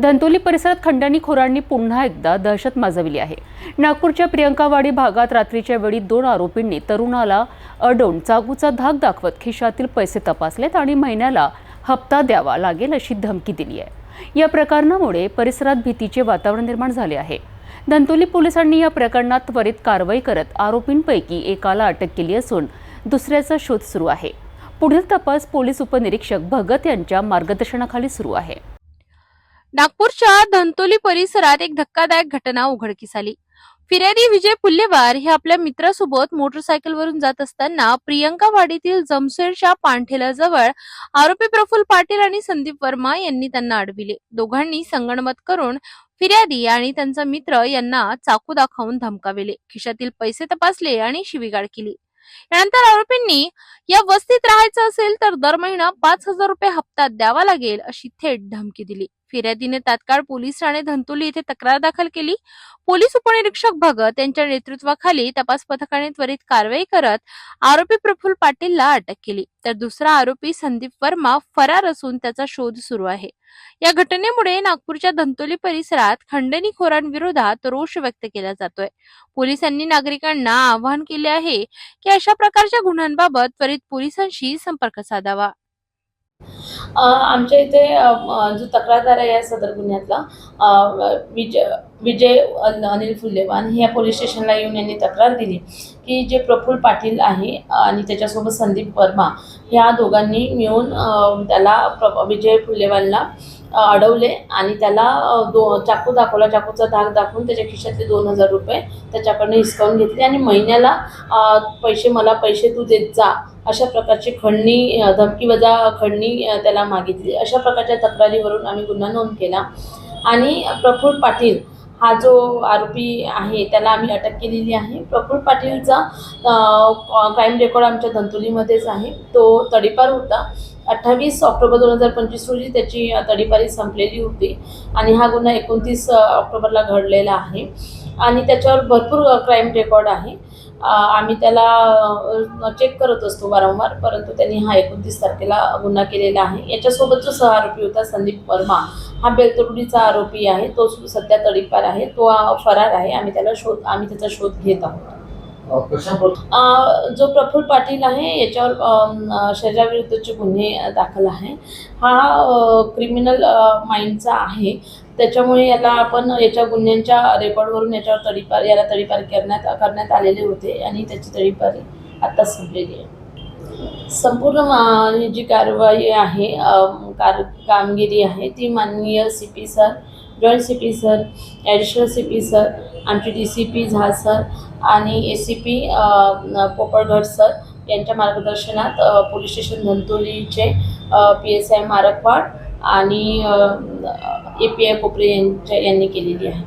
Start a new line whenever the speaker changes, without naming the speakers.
धंतोली परिसरात खंडणी खोरांनी पुन्हा एकदा दहशत माजविली आहे. नागपूरच्या प्रियंकावाडी भागात रात्रीच्या वेळी दोन आरोपींनी तरुणाला अडवून चाकूचा धाक दाखवत खिशातील पैसे तपासलेत आणि महिन्याला हप्ता द्यावा लागेल अशी धमकी दिली आहे. या प्रकरणामुळे परिसरात भीतीचे वातावरण निर्माण झाले आहे. धंतोली पोलिसांनी या प्रकरणात त्वरित कारवाई करत आरोपींपैकी एकाला अटक केली असून दुसऱ्याचा शोध सुरू आहे. पुढील तपास पोलीस उपनिरीक्षक भगत यांच्या मार्गदर्शनाखाली सुरू आहे.
नागपूरच्या धंतोली परिसरात एक धक्कादायक घटना उघडकीस आली. फिर्यादी विजय पुल्लेवार हे आपल्या मित्रासोबत मोटरसायकलवरून जात असताना प्रियंका वाडीतील जमशेरच्या पाणठेल्याजवळ आरोपी प्रफुल्ल पाटील आणि संदीप वर्मा यांनी त्यांना अडविले. दोघांनी संगणमत करून फिर्यादी आणि त्यांचा मित्र यांना चाकू दाखवून धमकाविले. खिशातील पैसे तपासले आणि शिवीगाळ केली. यानंतर आरोपींनी या वस्तीत राहायचं असेल तर दर महिना पाच हजार रुपये हप्ता द्यावा लागेल अशी थेट धमकी दिली. फिर्यादीने तात्काळ पोलीस ठाणे धंतोली येथे तक्रार दाखल केली. पोलीस उपनिरीक्षक भगत यांच्या नेतृत्वाखाली तपास पथकाने त्वरित कारवाई करत आरोपी प्रफुल्ल पाटीलला अटक केली. तर दुसरा आरोपी संदीप वर्मा फरार असून त्याचा शोध सुरू आहे. या घटनेमुळे नागपूरच्या धंतोली परिसरात खंडणीखोरांविरोधात रोष व्यक्त केला जातोय. पोलिसांनी नागरिकांना आवाहन केले आहे की अशा प्रकारच्या गुन्ह्यांबाबत त्वरित पोलिसांशी संपर्क साधावा.
आमच्या इथे जो तक्रारदार आहे या सदर गुन्ह्यातला विजय विजय अनिल फुल्लेवान हे या पोलीस स्टेशनला येऊन यांनी तक्रार दिली की जे प्रफुल्ल पाटील आहे आणि त्याच्यासोबत संदीप वर्मा ह्या दोघांनी मिळून त्याला प्र विजय फुल्लेवानला अडवले आणि त्याला दो चाकू दाखवला. चाकूचा धाक दाखवून त्याच्या खिशातले दोन हजार रुपये त्याच्याकडनं हिसकावून घेतले आणि महिन्याला पैसे मला पैसे तू देत जा अशा प्रकारची खंडणी धमकी वजा खंडणी त्याला त्याला मागितली. अशा प्रकारच्या तक्रारीवरून आम्ही गुन्हा नोंद केला. आणि प्रफुल्ल पाटील हा जो आरोपी आहे त्याला आम्ही अटक केलेली आहे. प्रफुल्ल पाटीलचा क्राईम रेकॉर्ड आमच्या धंतोलीमध्येच आहे. तो तडीपार होता. अठ्ठावीस ऑक्टोबर दोन हजार पंचवीस रोजी त्याची तडीपारी संपलेली होती आणि हा गुन्हा एकोणतीस ऑक्टोबरला घडलेला आहे. आणि त्याच्यावर भरपूर क्राईम रेकॉर्ड आहे. आम्ही त्याला चेक करत असतो वारंवार परंतु त्यांनी हा एकोणतीस तारखेला गुन्हा केलेला आहे. याच्यासोबत जो सहआरोपी होता संदीप वर्मा हा बेलतोडीचा आरोपी आहे. तो सु- सध्या तडीपार आहे. तो फरार आहे. आम्ही त्याला शोध आम्ही त्याचा शोध घेत आहोत. जो प्रफुल्ल पाटील आहे याच्यावर अ, शरीराविरुद्धचे गुन्हे दाखल आहे. हा क्रिमिनल माइंडचा आहे. त्याच्यामुळे याला आपण याच्या गुन्ह्यांच्या रेकॉर्डवरून याच्यावर तडीपार याला तडीपार करण्यात करण्यात आलेले होते आणि त्याची तडीपारी आत्ता संपलेली आहे. संपूर्ण जी कारवाई आहे कार कामगिरी आहे ती माननीय C P sir joint C P sir additional C P sir आमचे D C P Jha sir आणि A C P Popalgad sir यांच्या मार्गदर्शनात पोलीस स्टेशन धंतोलीचे पी एस आय मारकवाड आणि ए पी आय कोपरे यांच्या यांनी केलेली आहे.